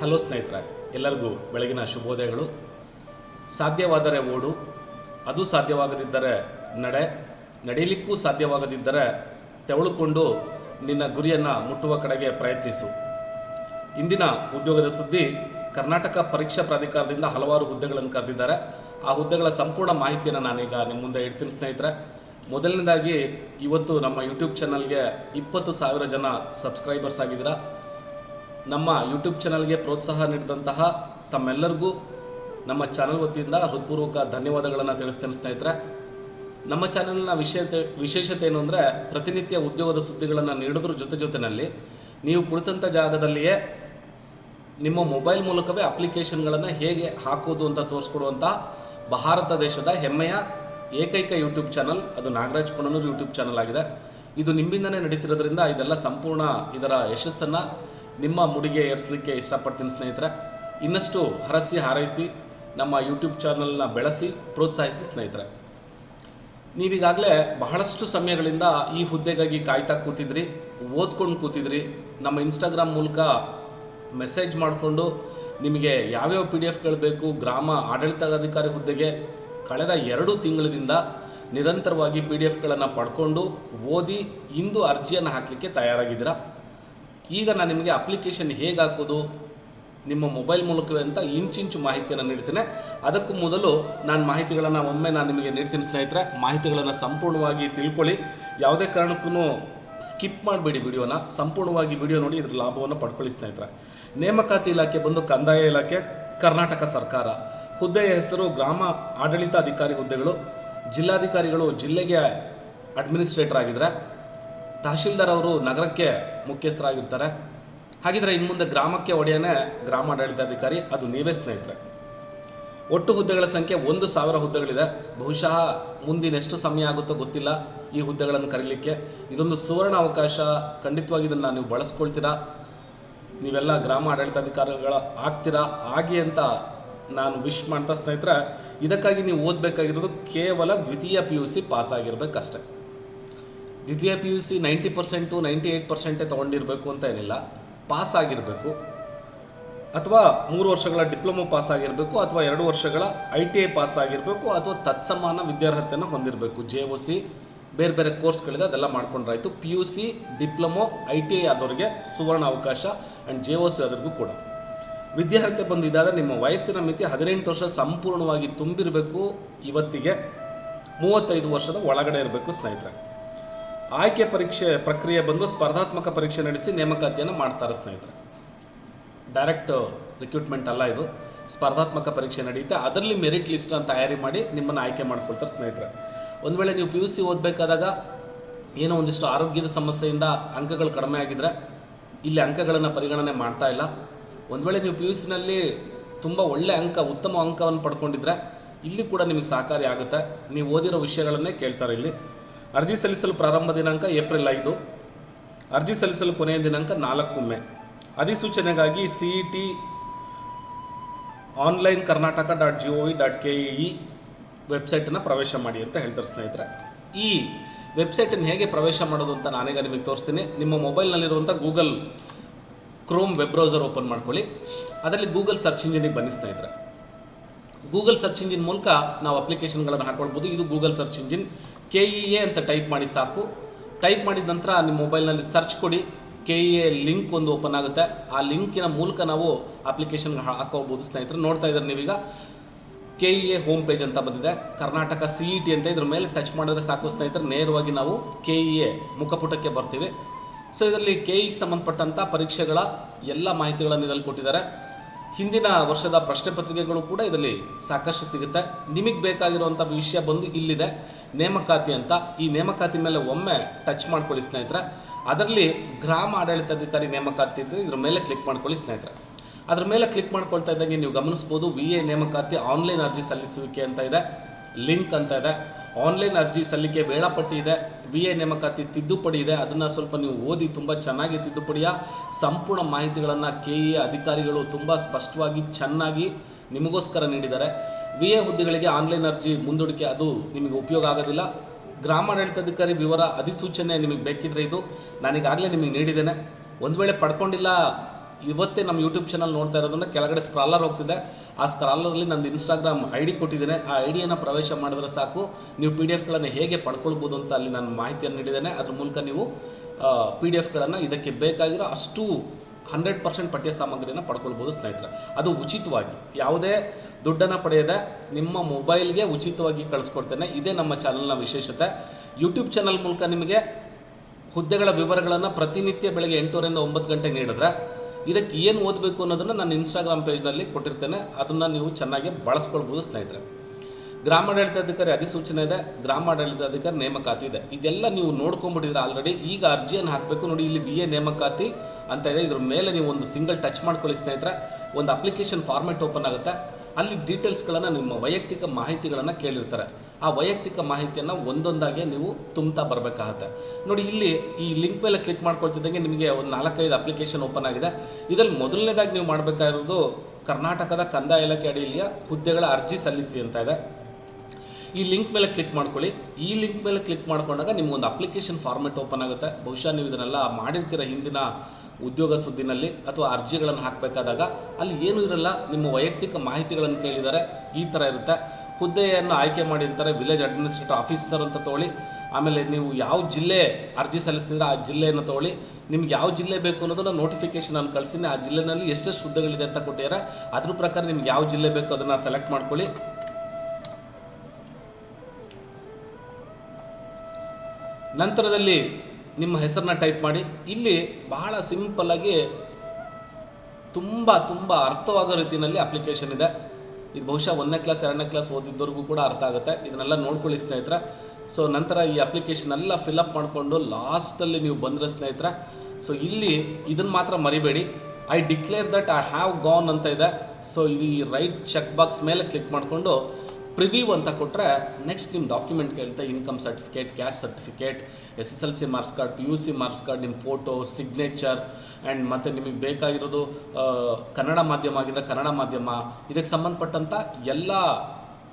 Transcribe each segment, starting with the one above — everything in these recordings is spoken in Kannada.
ಹಲೋ ಸ್ನೇಹಿತರೆ, ಎಲ್ಲರಿಗೂ ಬೆಳಗಿನ ಶುಭೋದಯಗಳು. ಸಾಧ್ಯವಾದರೆ ಓಡು, ಅದು ಸಾಧ್ಯವಾಗದಿದ್ದರೆ ನಡೆ ನಡೆಯಲಿಕ್ಕೂ ಸಾಧ್ಯವಾಗದಿದ್ದರೆ ತೆವಳುಕೊಂಡು ನಿನ್ನ ಗುರಿಯನ್ನು ಮುಟ್ಟುವ ಕಡೆಗೆ ಪ್ರಯತ್ನಿಸು. ಇಂದಿನ ಉದ್ಯೋಗದ ಸುದ್ದಿ, ಕರ್ನಾಟಕ ಪರೀಕ್ಷಾ ಪ್ರಾಧಿಕಾರದಿಂದ ಹಲವಾರು ಹುದ್ದೆಗಳನ್ನು ಕರೆದಿದ್ದಾರೆ. ಆ ಹುದ್ದೆಗಳ ಸಂಪೂರ್ಣ ಮಾಹಿತಿಯನ್ನು ನಾನೀಗ ನಿಮ್ಮ ಮುಂದೆ ಇಡ್ತೀನಿ ಸ್ನೇಹಿತರೆ. ಮೊದಲನೇದಾಗಿ, ಇವತ್ತು ನಮ್ಮ ಯೂಟ್ಯೂಬ್ ಚಾನಲ್ಗೆ ಇಪ್ಪತ್ತು ಸಾವಿರ ಜನ ಸಬ್ಸ್ಕ್ರೈಬರ್ಸ್ ಆಗಿದ್ದೀರಾ. ನಮ್ಮ ಯೂಟ್ಯೂಬ್ ಚಾನಲ್ಗೆ ಪ್ರೋತ್ಸಾಹ ನೀಡಿದಂತಹ ತಮ್ಮೆಲ್ಲರಿಗೂ ನಮ್ಮ ಚಾನಲ್ ವತಿಯಿಂದ ಹೃತ್ಪೂರ್ವಕ ಧನ್ಯವಾದಗಳನ್ನು ತಿಳಿಸ್ತೇನೆ ಸ್ನೇಹಿತರೆ. ನಮ್ಮ ಚಾನಲ್ನ ವಿಶೇಷ, ವಿಶೇಷತೆ ಏನು ಅಂದರೆ ಪ್ರತಿನಿತ್ಯ ಉದ್ಯೋಗದ ಸುದ್ದಿಗಳನ್ನು ನೀಡೋದ್ರ ಜೊತೆ ಜೊತೆಯಲ್ಲಿ ನೀವು ಕುಳಿತಂಥ ಜಾಗದಲ್ಲಿಯೇ ನಿಮ್ಮ ಮೊಬೈಲ್ ಮೂಲಕವೇ ಅಪ್ಲಿಕೇಶನ್ಗಳನ್ನು ಹೇಗೆ ಹಾಕೋದು ಅಂತ ತೋರಿಸ್ಕೊಡುವಂಥ ಭಾರತ ದೇಶದ ಹೆಮ್ಮೆಯ ಏಕೈಕ ಯೂಟ್ಯೂಬ್ ಚಾನಲ್ ಅದು ನಾಗರಾಜ್ ಕೊಣನೂರು ಯೂಟ್ಯೂಬ್ ಚಾನಲ್ ಆಗಿದೆ. ಇದು ನಿಮ್ಮಿಂದನೇ ನಡೀತಿರೋದ್ರಿಂದ ಇದೆಲ್ಲ ಸಂಪೂರ್ಣ ಇದರ ಯಶಸ್ಸನ್ನು ನಿಮ್ಮ ಮುಡಿಗೆ ಏರಿಸಲಿಕ್ಕೆ ಇಷ್ಟಪಡ್ತೀನಿ ಸ್ನೇಹಿತರೆ. ಇನ್ನಷ್ಟು ಹರಸಿ ಹಾರೈಸಿ ನಮ್ಮ ಯೂಟ್ಯೂಬ್ ಚಾನಲ್ನ ಬೆಳೆಸಿ, ಪ್ರೋತ್ಸಾಹಿಸಿ ಸ್ನೇಹಿತರೆ. ನೀವೀಗಾಗಲೇ ಬಹಳಷ್ಟು ಸಮಯಗಳಿಂದ ಈ ಹುದ್ದೆಗಾಗಿ ಕಾಯ್ತಾ ಕೂತಿದ್ರಿ, ಓದ್ಕೊಂಡು ಕೂತಿದ್ರಿ. ನಮ್ಮ ಇನ್ಸ್ಟಾಗ್ರಾಮ್ ಮೂಲಕ ಮೆಸೇಜ್ ಮಾಡಿಕೊಂಡು ನಿಮಗೆ ಯಾವ್ಯಾವ ಪಿ ಡಿ ಎಫ್ಗಳು ಬೇಕು ಗ್ರಾಮ ಆಡಳಿತಾಧಿಕಾರಿ ಹುದ್ದೆಗೆ ಕಳೆದ ಎರಡು ತಿಂಗಳಿಂದ ನಿರಂತರವಾಗಿ ಪಿ ಡಿ ಎಫ್ಗಳನ್ನು ಪಡ್ಕೊಂಡು ಓದಿ ಇಂದು ಅರ್ಜಿಯನ್ನು ಹಾಕಲಿಕ್ಕೆ ತಯಾರಾಗಿದ್ದೀರಾ? ಈಗ ನಾನು ನಿಮಗೆ ಅಪ್ಲಿಕೇಶನ್ ಹೇಗೆ ಹಾಕೋದು, ನಿಮ್ಮ ಮೊಬೈಲ್ ಮೂಲಕವೇ ಅಂತ ಇಂಚಿಂಚು ಮಾಹಿತಿಯನ್ನು ನೀಡ್ತೇನೆ. ಅದಕ್ಕೂ ಮೊದಲು ನಾನು ಮಾಹಿತಿಗಳನ್ನು ಒಮ್ಮೆ ನಾನು ನಿಮಗೆ ನೀಡ್ತೀನಿ ಸ್ನೇಹಿತರೆ. ಮಾಹಿತಿಗಳನ್ನು ಸಂಪೂರ್ಣವಾಗಿ ತಿಳ್ಕೊಳ್ಳಿ. ಯಾವುದೇ ಕಾರಣಕ್ಕೂ ಸ್ಕಿಪ್ ಮಾಡಬೇಡಿ ವಿಡಿಯೋನ ಸಂಪೂರ್ಣವಾಗಿ ವಿಡಿಯೋ ನೋಡಿ ಇದರ ಲಾಭವನ್ನು ಪಡ್ಕೊಳ್ಳಿ ಸ್ನೇಹಿತರೆ. ನೇಮಕಾತಿ ಇಲಾಖೆ ಬಂದು ಕಂದಾಯ ಇಲಾಖೆ, ಕರ್ನಾಟಕ ಸರ್ಕಾರ. ಹುದ್ದೆಯ ಹೆಸರು ಗ್ರಾಮ ಆಡಳಿತಾಧಿಕಾರಿ ಹುದ್ದೆಗಳು. ಜಿಲ್ಲಾಧಿಕಾರಿಗಳು ಜಿಲ್ಲೆಗೆ ಅಡ್ಮಿನಿಸ್ಟ್ರೇಟರ್ ಆಗಿದ್ದಾರೆ ತಹಶೀಲ್ದಾರ್ ಅವರು ನಗರಕ್ಕೆ ಮುಖ್ಯಸ್ಥರಾಗಿರ್ತಾರೆ. ಹಾಗಿದ್ರೆ ಇನ್ನು ಮುಂದೆ ಗ್ರಾಮಕ್ಕೆ ಒಡೆಯನೇ ಗ್ರಾಮಾಡಳಿತಾಧಿಕಾರಿ, ಅದು ನೀವೇ ಸ್ನೇಹಿತರೆ. ಒಟ್ಟು ಹುದ್ದೆಗಳ ಸಂಖ್ಯೆ ಒಂದು ಸಾವಿರ ಹುದ್ದೆಗಳಿದೆ. ಬಹುಶಃ ಮುಂದಿನ ಎಷ್ಟು ಸಮಯ ಆಗುತ್ತೋ ಗೊತ್ತಿಲ್ಲ ಈ ಹುದ್ದೆಗಳನ್ನು ಕರೀಲಿಕ್ಕೆ. ಇದೊಂದು ಸುವರ್ಣ ಅವಕಾಶ. ಖಂಡಿತವಾಗಿ ಇದನ್ನು ನೀವು ಬಳಸ್ಕೊಳ್ತೀರಾ? ನೀವೆಲ್ಲ ಗ್ರಾಮ ಆಡಳಿತಾಧಿಕಾರಿಗಳ ಆಗ್ತೀರಾ? ಆಗಿ ಅಂತ ನಾನು ವಿಶ್ ಮಾಡ್ತಾ ಸ್ನೇಹಿತರೆ, ಇದಕ್ಕಾಗಿ ನೀವು ಓದಬೇಕಾಗಿರೋದು ಕೇವಲ ದ್ವಿತೀಯ ಪಿ ಯು ಸಿ ಪಾಸ್ ದ್ವಿತೀಯ P U C ninety percent ninety eight ಪರ್ಸೆಂಟೇ ತೊಗೊಂಡಿರಬೇಕು ಅಂತ ಏನಿಲ್ಲ. ಪಾಸ್ ಆಗಿರಬೇಕು. ಅಥವಾ ಮೂರು ವರ್ಷಗಳ ಡಿಪ್ಲೊಮೊ ಪಾಸ್ ಆಗಿರಬೇಕು, ಅಥವಾ ಎರಡು ವರ್ಷಗಳ ಐ ಟಿ ಐ ಪಾಸ್ ಆಗಿರಬೇಕು, ಅಥವಾ ತತ್ಸಮಾನ ವಿದ್ಯಾರ್ಹತೆಯನ್ನು ಹೊಂದಿರಬೇಕು. ಜೆ ಒ ಸಿ ಬೇರೆ ಬೇರೆ ಕೋರ್ಸ್ಗಳಿದೆ, ಅದೆಲ್ಲ ಮಾಡ್ಕೊಂಡ್ರಾಯ್ತು. P U C diploma I T I ಆದವರಿಗೆ ಸುವರ್ಣ ಅವಕಾಶ ಆ್ಯಂಡ್ ಜೆ ಒ ಸಿ ಆದವ್ರಿಗೂ ಕೂಡ. ವಿದ್ಯಾರ್ಹತೆ ಬಂದು ಇದಾದರೆ ನಿಮ್ಮ ವಯಸ್ಸಿನ ಮಿತಿ ಹದಿನೆಂಟು ವರ್ಷ ಸಂಪೂರ್ಣವಾಗಿ ತುಂಬಿರಬೇಕು ಇವತ್ತಿಗೆ. ಮೂವತ್ತೈದು ವರ್ಷದ ಒಳಗಡೆ ಇರಬೇಕು ಸ್ನೇಹಿತರೆ. ಆಯ್ಕೆ ಪರೀಕ್ಷೆ ಪ್ರಕ್ರಿಯೆ ಬಂದು ಸ್ಪರ್ಧಾತ್ಮಕ ಪರೀಕ್ಷೆ ನಡೆಸಿ ನೇಮಕಾತಿಯನ್ನು ಮಾಡ್ತಾರೆ ಸ್ನೇಹಿತರೆ. ಡೈರೆಕ್ಟ್ ರಿಕ್ರೂಟ್ಮೆಂಟ್ ಅಲ್ಲ ಇದು. ಸ್ಪರ್ಧಾತ್ಮಕ ಪರೀಕ್ಷೆ ನಡೆಯುತ್ತೆ. ಅದರಲ್ಲಿ ಮೆರಿಟ್ ಲಿಸ್ಟ್ ಲಿಸ್ಟನ್ನು ತಯಾರಿ ಮಾಡಿ ನಿಮ್ಮನ್ನು ಆಯ್ಕೆ ಮಾಡ್ಕೊಳ್ತಾರೆ ಸ್ನೇಹಿತರೆ. ಒಂದು ವೇಳೆ ನೀವು ಪಿ ಯು ಸಿ ಓದಬೇಕಾದಾಗ ಏನೋ ಒಂದಿಷ್ಟು ಆರೋಗ್ಯದ ಸಮಸ್ಯೆಯಿಂದ ಅಂಕಗಳು ಕಡಿಮೆ ಆಗಿದ್ರೆ ಇಲ್ಲಿ ಅಂಕಗಳನ್ನು ಪರಿಗಣನೆ ಮಾಡ್ತಾ ಇಲ್ಲ. ಒಂದು ವೇಳೆ ನೀವು ಪಿ ಯು ಸಿನಲ್ಲಿ ತುಂಬ ಒಳ್ಳೆ ಅಂಕ, ಉತ್ತಮ ಅಂಕವನ್ನು ಪಡ್ಕೊಂಡಿದ್ರೆ ಇಲ್ಲಿ ಕೂಡ ನಿಮಗೆ ಸಹಕಾರಿ ಆಗುತ್ತೆ. ನೀವು ಓದಿರೋ ವಿಷಯಗಳನ್ನೇ ಕೇಳ್ತಾರೆ ಇಲ್ಲಿ. ಅರ್ಜಿ ಸಲ್ಲಿಸಲು ಪ್ರಾರಂಭ ದಿನಾಂಕ ಏಪ್ರಿಲ್ ಐದು. ಅರ್ಜಿ ಸಲ್ಲಿಸಲು ಕೊನೆಯ ದಿನಾಂಕ ನಾಲ್ಕು May. ಅಧಿಸೂಚನೆಗಾಗಿ C E T online Karnataka dot G O V dot K E ವೆಬ್ಸೈಟನ್ನು ಪ್ರವೇಶ ಮಾಡಿ ಅಂತ ಹೇಳ್ತಾರೆ ಸ್ನೇಹಿತರೆ. ಈ ವೆಬ್ಸೈಟನ್ನು ಹೇಗೆ ಪ್ರವೇಶ ಮಾಡೋದು ಅಂತ ನಾನೀಗ ನಿಮಗೆ ತೋರಿಸ್ತೀನಿ. ನಿಮ್ಮ ಮೊಬೈಲ್ನಲ್ಲಿರುವಂಥ Google Chrome web browser open ಮಾಡ್ಕೊಳ್ಳಿ. ಅದರಲ್ಲಿ ಗೂಗಲ್ ಸರ್ಚ್ ಇಂಜಿನಿಗೆ ಬನ್ನಿ ಸ್ನೇಹಿತರೆ. ಗೂಗಲ್ ಸರ್ಚ್ ಇಂಜಿನ್ ಮೂಲಕ ನಾವು ಅಪ್ಲಿಕೇಶನ್ಗಳನ್ನು ಹಾಕೊಳ್ಬೋದು. ಇದು Google search engine. K E A ಅಂತ ಟೈಪ್ ಮಾಡಿ ಸಾಕು. ಟೈಪ್ ಮಾಡಿದ ನಂತರ ನಿಮ್ಮ ಮೊಬೈಲ್ನಲ್ಲಿ ಸರ್ಚ್ ಕೊಡಿ. ಕೆ ಇ ಎ ಲಿಂಕ್ ಒಂದು ಓಪನ್ ಆಗುತ್ತೆ. ಆ ಲಿಂಕಿನ ಮೂಲಕ ನಾವು ಅಪ್ಲಿಕೇಶನ್ ಹಾಕೋಬೋದು ಸ್ನೇಹಿತರೆ, ನೋಡ್ತಾ ಇದ್ದಾರೆ ನೀವೀಗ? K E A home page ಅಂತ ಬಂದಿದೆ. ಕರ್ನಾಟಕ ಸಿ ಇ ಟಿ ಅಂತ ಇದ್ರ ಮೇಲೆ ಟಚ್ ಮಾಡಿದ್ರೆ ಸಾಕು ಸ್ನೇಹಿತರೆ. ನೇರವಾಗಿ ನಾವು ಕೆ ಇ ಎ ಮುಖಪುಟಕ್ಕೆ ಬರ್ತೀವಿ. ಸೊ ಇದರಲ್ಲಿ ಕೆ ಇಗೆ ಸಂಬಂಧಪಟ್ಟಂಥ ಪರೀಕ್ಷೆಗಳ ಎಲ್ಲ ಮಾಹಿತಿಗಳನ್ನು ಇದರಲ್ಲಿ ಕೊಟ್ಟಿದ್ದಾರೆ. ಹಿಂದಿನ ವರ್ಷದ ಪ್ರಶ್ನೆ ಪತ್ರಿಕೆಗಳು ಕೂಡ ಇದರಲ್ಲಿ ಸಾಕಷ್ಟು ಸಿಗುತ್ತೆ. ನಿಮಗೆ ಬೇಕಾಗಿರುವಂಥ ವಿಷಯ ಬಂದು ಇಲ್ಲಿದೆ. ನೇಮಕಾತಿ ಅಂತ. ಈ ನೇಮಕಾತಿ ಮೇಲೆ ಒಮ್ಮೆ ಟಚ್ ಮಾಡ್ಕೊಳ್ಳಿ ಸ್ನೇಹಿತರೆ. ಅದರಲ್ಲಿ ಗ್ರಾಮ ಆಡಳಿತಾಧಿಕಾರಿ ನೇಮಕಾತಿ ಅಂತ ಇದ್ರ ಮೇಲೆ ಕ್ಲಿಕ್ ಮಾಡ್ಕೊಳ್ಳಿ ಸ್ನೇಹಿತರೆ. ಅದ್ರ ಮೇಲೆ ಕ್ಲಿಕ್ ಮಾಡ್ಕೊಳ್ತಾ ಇದ್ದಂಗೆ ನೀವು ಗಮನಿಸ್ಬೋದು ವಿ ಎ ನೇಮಕಾತಿ ಆನ್ಲೈನ್ ಅರ್ಜಿ ಸಲ್ಲಿಸುವಿಕೆ ಅಂತ ಇದೆ. ಲಿಂಕ್ ಅಂತ ಇದೆ. ಆನ್ಲೈನ್ ಅರ್ಜಿ ಸಲ್ಲಿಕೆ ವೇಳಾಪಟ್ಟಿ ಇದೆ. ವಿ ಎ ನೇಮಕಾತಿ ತಿದ್ದುಪಡಿ ಇದೆ, ಅದನ್ನು ಸ್ವಲ್ಪ ನೀವು ಓದಿ ತುಂಬ ಚೆನ್ನಾಗಿ ತಿದ್ದುಪಡಿಯ. ಸಂಪೂರ್ಣ ಮಾಹಿತಿಗಳನ್ನು ಕೆ ಇ ಅಧಿಕಾರಿಗಳು ತುಂಬ ಸ್ಪಷ್ಟವಾಗಿ ಚೆನ್ನಾಗಿ ನಿಮಗೋಸ್ಕರ ನೀಡಿದ್ದಾರೆ. ವಿ ಎ ಹುದ್ದೆಗಳಿಗೆ ಆನ್ಲೈನ್ ಅರ್ಜಿ ಮುಂದೂಡಿಕೆ ಅದು ನಿಮಗೆ ಉಪಯೋಗ ಆಗೋದಿಲ್ಲ. ಗ್ರಾಮಾಡಳಿತಾಧಿಕಾರಿ ವಿವರ ಅಧಿಸೂಚನೆ ನಿಮಗೆ ಬೇಕಿದ್ರೆ ಇದು. ನಾನೀಗಾಗಲೇ ನಿಮಗೆ ನೀಡಿದ್ದೇನೆ. ಒಂದು ವೇಳೆ ಪಡ್ಕೊಂಡಿಲ್ಲ, ಇವತ್ತೇ ನಮ್ಮ ಯೂಟ್ಯೂಬ್ ಚಾನಲ್ ನೋಡ್ತಾ ಇರೋದನ್ನ ಕೆಳಗಡೆ ಸ್ಕ್ರಾಲರ್ ಹೋಗ್ತಿದೆ. ಆ ಸ್ಕ್ರಾಲರಲ್ಲಿ ನಂದು ಇನ್ಸ್ಟಾಗ್ರಾಮ್ ಐ ಡಿ ಕೊಟ್ಟಿದ್ದೇನೆ. ಆ ಐ ಡಿಯನ್ನು ಪ್ರವೇಶ ಮಾಡಿದ್ರೆ ಸಾಕು. ನೀವು ಪಿ ಡಿ ಎಫ್ಗಳನ್ನು ಹೇಗೆ ಪಡ್ಕೊಳ್ಬೋದು ಅಂತ ಅಲ್ಲಿ ನಾನು ಮಾಹಿತಿಯನ್ನು ನೀಡಿದ್ದೇನೆ. ಅದ್ರ ಮೂಲಕ ನೀವು ಪಿ ಡಿ ಎಫ್ಗಳನ್ನು ಇದಕ್ಕೆ ಬೇಕಾಗಿರೋ ಅಷ್ಟು ಹಂಡ್ರೆಡ್ ಪರ್ಸೆಂಟ್ ಪಠ್ಯ ಸಾಮಗ್ರಿಯನ್ನು ಪಡ್ಕೊಳ್ಬೋದು ಸ್ನೇಹಿತರೆ. ಅದು ಉಚಿತವಾಗಿ. ಯಾವುದೇ ದುಡ್ಡನ್ನು ಪಡೆಯದೆ ನಿಮ್ಮ ಮೊಬೈಲ್ಗೆ ಉಚಿತವಾಗಿ ಕಳಿಸ್ಕೊಡ್ತೇನೆ. ಇದೇ ನಮ್ಮ ಚಾನಲ್ನ ವಿಶೇಷತೆ. ಯೂಟ್ಯೂಬ್ ಚಾನಲ್ ಮೂಲಕ ನಿಮಗೆ ಹುದ್ದೆಗಳ ವಿವರಗಳನ್ನು ಪ್ರತಿನಿತ್ಯ ಬೆಳಗ್ಗೆ ಎಂಟೂವರಿಂದ ಒಂಬತ್ತು ಗಂಟೆಗೆ ನೀಡಿದ್ರೆ ಇದಕ್ಕೆ ಏನು ಓದಬೇಕು ಅನ್ನೋದನ್ನು ನಾನು ಇನ್ಸ್ಟಾಗ್ರಾಮ್ ಪೇಜ್ನಲ್ಲಿ ಕೊಟ್ಟಿರ್ತೇನೆ. ಅದನ್ನು ನೀವು ಚೆನ್ನಾಗಿ ಬಳಸ್ಕೊಳ್ಬೋದು ಸ್ನೇಹಿತರೆ. ಗ್ರಾಮಾಡಳಿತಾಧಿಕಾರಿ ಅಧಿಸೂಚನೆ ಇದೆ. ಗ್ರಾಮಾಡಳಿತಾಧಿಕಾರಿ ನೇಮಕಾತಿ ಇದೆ. ಇದೆಲ್ಲ ನೀವು ನೋಡ್ಕೊಂಬಿಟ್ಟಿದ್ರೆ ಆಲ್ರೆಡಿ ಈಗ ಅರ್ಜಿಯನ್ನು ಹಾಕಬೇಕು ನೋಡಿ, ಇಲ್ಲಿ ಬಿ ಎ ನೇಮಕಾತಿ ಅಂತ ಇದೆ. ಇದ್ರ ಮೇಲೆ ನೀವು ಒಂದು ಸಿಂಗಲ್ ಟಚ್ ಮಾಡ್ಕೊಳ್ಳಿ ಸ್ನೇಹಿತರೆ. ಒಂದು ಅಪ್ಲಿಕೇಶನ್ ಫಾರ್ಮೆಟ್ ಓಪನ್ ಆಗುತ್ತೆ. ಅಲ್ಲಿ ಡೀಟೇಲ್ಸ್ಗಳನ್ನು ನಿಮ್ಮ ವೈಯಕ್ತಿಕ ಮಾಹಿತಿಗಳನ್ನು ಕೇಳಿರ್ತಾರೆ. ಆ ವೈಯಕ್ತಿಕ ಮಾಹಿತಿಯನ್ನು ಒಂದೊಂದಾಗಿ ನೀವು ತುಂಬ್ತಾ ಬರಬೇಕಾಗತ್ತೆ. ನೋಡಿ, ಇಲ್ಲಿ ಈ ಲಿಂಕ್ ಮೇಲೆ ಕ್ಲಿಕ್ ಮಾಡ್ಕೊಳ್ತಿದ್ದಂಗೆ ನಿಮಗೆ ಒಂದು ನಾಲ್ಕೈದು ಅಪ್ಲಿಕೇಶನ್ ಓಪನ್ ಆಗಿದೆ. ಇದರಲ್ಲಿ ಮೊದಲನೇದಾಗಿ ನೀವು ಮಾಡಬೇಕಾಗಿರೋದು ಕರ್ನಾಟಕದ ಕಂದಾಯ ಇಲಾಖೆ ಅಡಿಯಲ್ಲಿಯ ಹುದ್ದೆಗಳ ಅರ್ಜಿ ಸಲ್ಲಿಸಿ ಅಂತ ಇದೆ. ಈ ಲಿಂಕ್ ಮೇಲೆ ಕ್ಲಿಕ್ ಮಾಡ್ಕೊಳ್ಳಿ. ಈ ಲಿಂಕ್ ಮೇಲೆ ಕ್ಲಿಕ್ ಮಾಡ್ಕೊಂಡಾಗ ಒಂದು ಅಪ್ಲಿಕೇಶನ್ ಫಾರ್ಮೆಟ್ ಓಪನ್ ಆಗುತ್ತೆ. ಬಹುಶಃ ನೀವು ಇದನ್ನೆಲ್ಲ ಮಾಡಿರ್ತೀರ ಹಿಂದಿನ ಉದ್ಯೋಗ ಸುದ್ದಿನಲ್ಲಿ ಅಥವಾ ಅರ್ಜಿಗಳನ್ನು ಹಾಕಬೇಕಾದಾಗ. ಅಲ್ಲಿ ಏನೂ ಇರಲ್ಲ. ನಿಮ್ಮ ವೈಯಕ್ತಿಕ ಮಾಹಿತಿಗಳನ್ನು ಕೇಳಿದರೆ ಈ ಥರ ಇರುತ್ತೆ. ಹುದ್ದೆಯನ್ನು ಆಯ್ಕೆ ಮಾಡಿರ್ತಾರೆ ವಿಲೇಜ್ ಅಡ್ಮಿನಿಸ್ಟ್ರೇಟಿವ್ ಆಫೀಸರ್ ಅಂತ ತೊಗೊಳ್ಳಿ. ಆಮೇಲೆ ನೀವು ಯಾವ ಜಿಲ್ಲೆ ಅರ್ಜಿ ಸಲ್ಲಿಸ್ತಿದ್ರೆ ಆ ಜಿಲ್ಲೆಯನ್ನು ತೊಗೊಳ್ಳಿ. ನಿಮ್ಗೆ ಯಾವ ಜಿಲ್ಲೆ ಬೇಕು ಅನ್ನೋದನ್ನ ನೋಟಿಫಿಕೇಶನ್ ಅನ್ನು ಕಳಿಸಿನಿ ಆ ಜಿಲ್ಲೆನಲ್ಲಿ ಎಷ್ಟೆಷ್ಟು ಹುದ್ದೆಗಳಿದೆ ಅಂತ ಕೊಟ್ಟಿದ್ದಾರೆ. ಅದ್ರ ಪ್ರಕಾರ ನಿಮ್ಗೆ ಯಾವ ಜಿಲ್ಲೆ ಬೇಕು ಅದನ್ನು ಸೆಲೆಕ್ಟ್ ಮಾಡ್ಕೊಳ್ಳಿ. ನಂತರದಲ್ಲಿ ನಿಮ್ಮ ಹೆಸರನ್ನ ಟೈಪ್ ಮಾಡಿ. ಇಲ್ಲಿ ಬಹಳ ಸಿಂಪಲ್ ಆಗಿ ತುಂಬ ತುಂಬ ಅರ್ಥವಾಗೋ ರೀತಿಯಲ್ಲಿ ಅಪ್ಲಿಕೇಶನ್ ಇದೆ. ಇದು ಬಹುಶಃ ಒಂದನೇ ಕ್ಲಾಸ್ ಎರಡನೇ ಕ್ಲಾಸ್ ಓದಿದ್ದವ್ರಿಗೂ ಕೂಡ ಅರ್ಥ ಆಗುತ್ತೆ. ಇದನ್ನೆಲ್ಲ ನೋಡ್ಕೊಳ್ಳಿ ಸ್ನೇಹಿತರ. ಸೊ ನಂತರ ಈ ಅಪ್ಲಿಕೇಶನ್ ಎಲ್ಲ ಫಿಲಪ್ ಮಾಡಿಕೊಂಡು ಲಾಸ್ಟಲ್ಲಿ ನೀವು ಬಂದರೆ ಸ್ನೇಹಿತರ. ಸೊ ಇಲ್ಲಿ ಇದನ್ನು ಮಾತ್ರ ಮರಿಬೇಡಿ. I declare that I have gone ಅಂತ ಇದೆ. ಸೊ ಈ ರೈಟ್ ಚೆಕ್ ಬಾಕ್ಸ್ ಮೇಲೆ ಕ್ಲಿಕ್ ಮಾಡಿಕೊಂಡು ಪ್ರಿವ್ಯೂ ಅಂತ ಕೊಟ್ಟರೆ ನೆಕ್ಸ್ಟ್ ನಿಮ್ಮ ಡಾಕ್ಯುಮೆಂಟ್ ಕೇಳುತ್ತೆ. Income certificate caste certificate S S L C marks card P U C marks card ನಿಮ್ಮ ಫೋಟೋ ಸಿಗ್ನೇಚರ್ ಆ್ಯಂಡ್ ಮತ್ತು ನಿಮಗೆ ಬೇಕಾಗಿರೋದು ಕನ್ನಡ ಮಾಧ್ಯಮ ಆಗಿದ್ರೆ ಕನ್ನಡ ಮಾಧ್ಯಮ. ಇದಕ್ಕೆ ಸಂಬಂಧಪಟ್ಟಂಥ ಎಲ್ಲ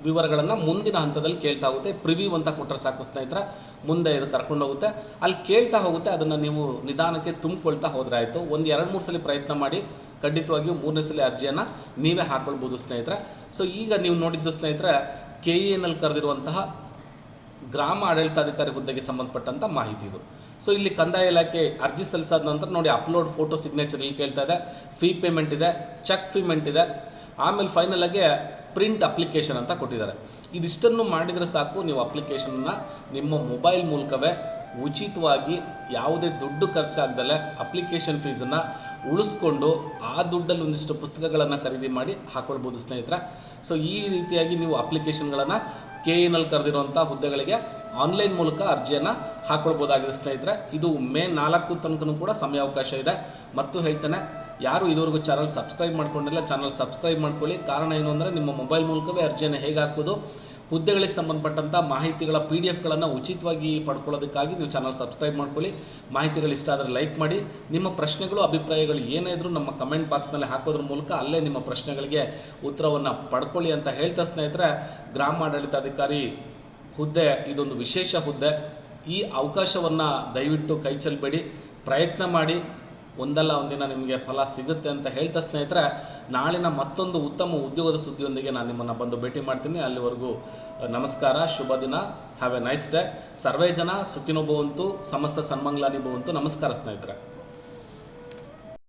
ವಿವರಗಳನ್ನು ಮುಂದಿನ ಹಂತದಲ್ಲಿ ಕೇಳ್ತಾ ಹೋಗುತ್ತೆ. ಪ್ರಿವ್ಯೂ ಅಂತ ಕೊಟ್ಟರೆ ಸಾಕು ಸ್ನೇಹಿತರ. ಮುಂದೆ ಇದು ಕರ್ಕೊಂಡು ಹೋಗುತ್ತೆ. ಅಲ್ಲಿ ಕೇಳ್ತಾ ಹೋಗುತ್ತೆ, ಅದನ್ನು ನೀವು ನಿಧಾನಕ್ಕೆ ತುಂಬಿಕೊಳ್ತಾ ಹೋದ್ರೆ ಆಯಿತು. ಒಂದು ಎರಡು ಮೂರು ಸಲ ಪ್ರಯತ್ನ ಮಾಡಿ, ಖಂಡಿತವಾಗಿಯೂ ಮೂರನೇ ಸಲ ಅರ್ಜಿಯನ್ನು ನೀವೇ ಹಾಕ್ಕೊಳ್ಬೋದು ಸ್ನೇಹಿತರೆ. ಸೊ ಈಗ ನೀವು ನೋಡಿದ್ದು ಸ್ನೇಹಿತರೆ ಕೆ ಇ ಎನಲ್ಲಿ ಕರೆದಿರುವಂತಹ ಗ್ರಾಮ ಆಡಳಿತಾಧಿಕಾರಿ ಹುದ್ದೆಗೆ ಸಂಬಂಧಪಟ್ಟಂಥ ಮಾಹಿತಿ ಇದು. ಸೊ ಇಲ್ಲಿ ಕಂದಾಯ ಇಲಾಖೆ ಅರ್ಜಿ ಸಲ್ಲಿಸಾದ ನಂತರ ನೋಡಿ ಅಪ್ಲೋಡ್ ಫೋಟೋ ಸಿಗ್ನೇಚರ್ ಇಲ್ಲಿ ಕೇಳ್ತಾ ಇದೆ. ಫೀ ಪೇಮೆಂಟ್ ಇದೆ ಚೆಕ್ ಪೇಮೆಂಟ್ ಇದೆ. ಆಮೇಲೆ ಫೈನಲ್ ಆಗಿ ಪ್ರಿಂಟ್ ಅಪ್ಲಿಕೇಶನ್ ಅಂತ ಕೊಟ್ಟಿದ್ದಾರೆ. ಇದಿಷ್ಟನ್ನು ಮಾಡಿದರೆ ಸಾಕು, ನೀವು ಅಪ್ಲಿಕೇಶನ್ನ ನಿಮ್ಮ ಮೊಬೈಲ್ ಮೂಲಕವೇ ಉಚಿತವಾಗಿ ಯಾವುದೇ ದುಡ್ಡು ಖರ್ಚಾಗ್ದಲೇ ಅಪ್ಲಿಕೇಶನ್ ಫೀಸನ್ನು ಉಳಿಸ್ಕೊಂಡು ಆ ದುಡ್ಡಲ್ಲಿ ಒಂದಿಷ್ಟು ಪುಸ್ತಕಗಳನ್ನು ಖರೀದಿ ಮಾಡಿ ಹಾಕೊಳ್ಬೋದು ಸ್ನೇಹಿತರ. ಸೊ ಈ ರೀತಿಯಾಗಿ ನೀವು ಅಪ್ಲಿಕೇಶನ್ಗಳನ್ನು ಕೆ ಎನಲ್ಲಿ ಕರೆದಿರುವಂಥ ಹುದ್ದೆಗಳಿಗೆ ಆನ್ಲೈನ್ ಮೂಲಕ ಅರ್ಜಿಯನ್ನು ಹಾಕ್ಕೊಳ್ಬೋದಾಗಿದೆ ಸ್ನೇಹಿತರೆ. ಇದು ಮೇ ನಾಲ್ಕು ತನಕನೂ ಕೂಡ ಸಮಯಾವಕಾಶ ಇದೆ. ಮತ್ತು ಹೇಳ್ತೇನೆ, ಯಾರು ಇದುವರೆಗೂ ಚಾನಲ್ ಸಬ್ಸ್ಕ್ರೈಬ್ ಮಾಡ್ಕೊಂಡಿಲ್ಲ, ಚಾನಲ್ ಸಬ್ಸ್ಕ್ರೈಬ್ ಮಾಡ್ಕೊಳ್ಳಿ. ಕಾರಣ ಏನು ಅಂದರೆ ನಿಮ್ಮ ಮೊಬೈಲ್ ಮೂಲಕವೇ ಅರ್ಜಿಯನ್ನು ಹೇಗೆ ಹಾಕೋದು ಹುದ್ದೆಗಳಿಗೆ ಸಂಬಂಧಪಟ್ಟಂಥ ಮಾಹಿತಿಗಳ ಪಿ ಡಿ ಎಫ್ಗಳನ್ನು ಉಚಿತವಾಗಿ ಪಡ್ಕೊಳ್ಳೋದಕ್ಕಾಗಿ ನೀವು ಚಾನಲ್ ಸಬ್ಸ್ಕ್ರೈಬ್ ಮಾಡ್ಕೊಳ್ಳಿ. ಮಾಹಿತಿಗಳು ಇಷ್ಟ ಆದರೆ ಲೈಕ್ ಮಾಡಿ. ನಿಮ್ಮ ಪ್ರಶ್ನೆಗಳು, ಅಭಿಪ್ರಾಯಗಳು ಏನೇ ಇದ್ರೂ ನಮ್ಮ ಕಮೆಂಟ್ ಬಾಕ್ಸ್ನಲ್ಲಿ ಹಾಕೋದ್ರ ಮೂಲಕ ಅಲ್ಲೇ ನಿಮ್ಮ ಪ್ರಶ್ನೆಗಳಿಗೆ ಉತ್ತರವನ್ನು ಪಡ್ಕೊಳ್ಳಿ ಅಂತ ಹೇಳ್ತಾ ಸ್ನೇಹಿತರೆ ಗ್ರಾಮ ಆಡಳಿತಾಧಿಕಾರಿ ಹುದ್ದೆ, ಇದೊಂದು ವಿಶೇಷ ಹುದ್ದೆ. ಈ ಅವಕಾಶವನ್ನು ದಯವಿಟ್ಟು ಕೈ ಚೆಲ್ಲಬೇಡಿ ಪ್ರಯತ್ನ ಮಾಡಿ. ಒಂದಲ್ಲ ಒಂದಿನ ನಿಮಗೆ ಫಲ ಸಿಗುತ್ತೆ ಅಂತ ಹೇಳ್ತಾ ಸ್ನೇಹಿತರೆ, ನಾಳಿನ ಮತ್ತೊಂದು ಉತ್ತಮ ಉದ್ಯೋಗದ ಸುದ್ದಿಯೊಂದಿಗೆ ನಾನು ನಿಮ್ಮನ್ನು ಬಂದು ಭೇಟಿ ಮಾಡ್ತೀನಿ. ಅಲ್ಲಿವರೆಗೂ ನಮಸ್ಕಾರ, ಶುಭ ದಿನ ಹ್ಯಾವ್ ಎ ನೈಸ್ ಡೇ ಸರ್ವೇ ಜನ ಸುಖಿನೋ ಭವಂತು ಸಮಸ್ತ ಸನ್ಮಂಗ್ಲಾನಿ ಭವಂತು ನಮಸ್ಕಾರ ಸ್ನೇಹಿತರೆ.